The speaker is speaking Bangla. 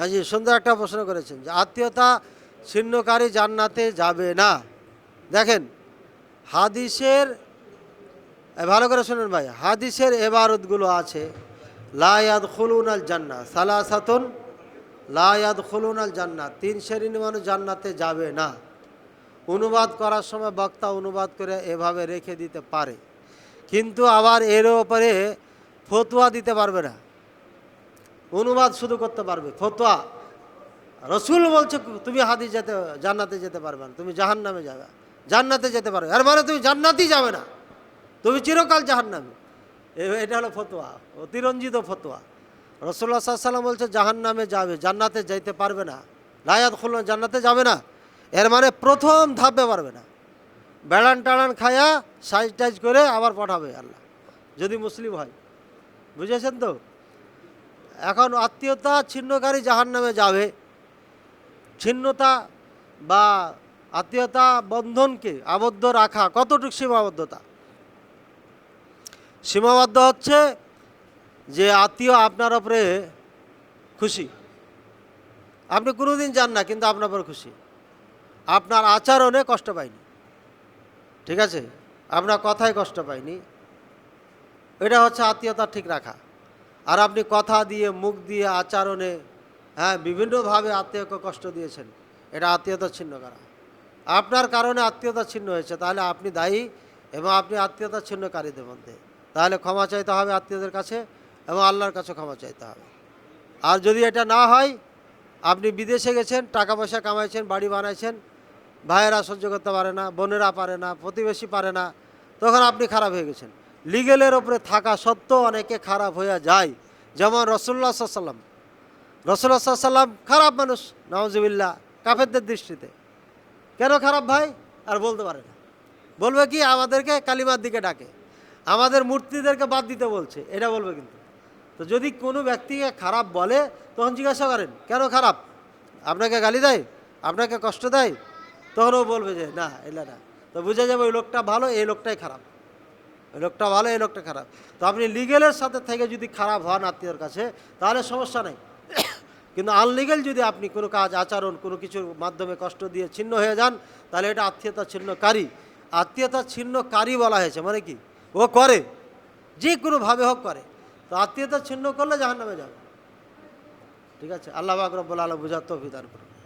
হ্যাঁ জি সুন্দর একটা প্রশ্ন করেছেন যে আত্মীয়তা ছিন্নকারী জান্নাতে যাবে না। দেখেন, হাদিসের ভালো করে শুনুন ভাই, হাদিসের এবারতগুলো আছে লায়াদ খুলুন আল জান্না সালাসাতুন লায়াদ খুলুন আল জান্না তিন শ্রেণির মানুষ জান্নাতে যাবে না। অনুবাদ করার সময় বক্তা অনুবাদ করে এভাবে রেখে দিতে পারে। কিন্তু আবার এর ওপরে ফতুয়া দিতে পারবে না। অনুবাদ শুধু করতে পারবে, ফতোয়া। রসুল বলছে, তুমি হাদি যেতে, জান্নাতে যেতে পারবে না, তুমি জাহান নামে যাবে। জান্নাতে যেতে পারবে, এর মানে তুমি জান্নাতেই যাবে না। তুমি চিরকাল জাহান নামে এটা হলো ফতোয়া, অতিরঞ্জিত ফতোয়া। রসুল্লাহ সাল্লাম বলছে জাহান নামে যাবে, জান্নাতে যাইতে পারবে না। লায়াত খুলনা জান্নাতে যাবে না। এর মানে প্রথম ধাপে পারবে না। বেড়ান টাড়ান খায়া, সাইজ টাইজ করে আবার পাঠাবে আল্লাহ। যদি মুসলিম হয়। বুঝেছেন তো? এখন আত্মীয়তা ছিন্নকারী জাহান নামে যাবে। ছিন্নতা বা আত্মীয়তা বন্ধনকে আবদ্ধ রাখা কতটুকু সীমাবদ্ধতা? সীমাবদ্ধ হচ্ছে যে আত্মীয় আপনার ওপরে খুশি। আপনি কোনোদিন যান না, কিন্তু আপনার উপর খুশি। আপনার আচরণে কষ্ট পায়নি ঠিক আছে? আপনার কথায় কষ্ট পায়নি এটা হচ্ছে আত্মীয়তা ঠিক রাখা। আর আপনি কথা দিয়ে, মুখ দিয়ে, আচরণে হ্যাঁ বিভিন্নভাবে আত্মীয়কে কষ্ট দিয়েছেন। এটা আত্মীয়তা ছিন্ন করা। আপনার কারণে আত্মীয়তা ছিন্ন হয়েছে, তাহলে আপনি দায়ী এবং আপনি আত্মীয়তা ছিন্নকারীদের মধ্যে। তাহলে ক্ষমা চাইতে হবে আত্মীয়দের কাছে এবং আল্লাহর কাছে ক্ষমা চাইতে হবে। আর যদি এটা না হয়, আপনি বিদেশে গেছেন টাকা পয়সা কামাইছেন, বাড়ি বানাইছেন, ভাইয়েরা সহ্য করতে পারে না, বোনেরা পারে না, প্রতিবেশী পারে না, তখন আপনি খারাপ হয়ে গেছেন। লিগেলের ওপরে থাকা সত্ত্বেও অনেকে খারাপ হয়ে যায়। যেমন রসুল্লা সাল্লাম রসুল্লা সাল্লাম খারাপ মানুষ নওয়াজবিল্লা কাফেরদের দৃষ্টিতে। কেন খারাপ ভাই? আর বলতে পারে না। বলবে কি, আমাদেরকে কালিমার দিকে ডাকে। আমাদের মূর্তিদেরকে বাদ দিতে বলছে, এটা বলবে কিন্তু। তো যদি কোনো ব্যক্তিকে খারাপ বলে, তখন জিজ্ঞাসা করেন, কেন খারাপ? আপনাকে গালি দেয়? আপনাকে কষ্ট দেয়? তখন ও বলবে যে, না, এলা না। তো বুঝে যাবে ওই লোকটা ভালো, এই লোকটাই খারাপ। লোকটা ভালো, এই লোকটা খারাপ। তো আপনি লিগেলের সাথে থেকে যদি খারাপ হন আত্মীয়র কাছে, তাহলে সমস্যা নেই। কিন্তু আনলিগেল যদি আপনি কোনো কাজ, আচরণ, কোনো কিছুর মাধ্যমে কষ্ট দিয়ে ছিন্ন হয়ে যান, তাহলে এটা আত্মীয়তা ছিন্নকারী। আত্মীয়তা ছিন্নকারী বলা হয়েছে মানে কি? ও করে, যে কোনোভাবে হোক করে। তো আত্মীয়তা ছিন্ন করলে জাহান নামে যাবে। ঠিক আছে? আল্লাহ আকরবুল আলম তৌফিক দান করুন।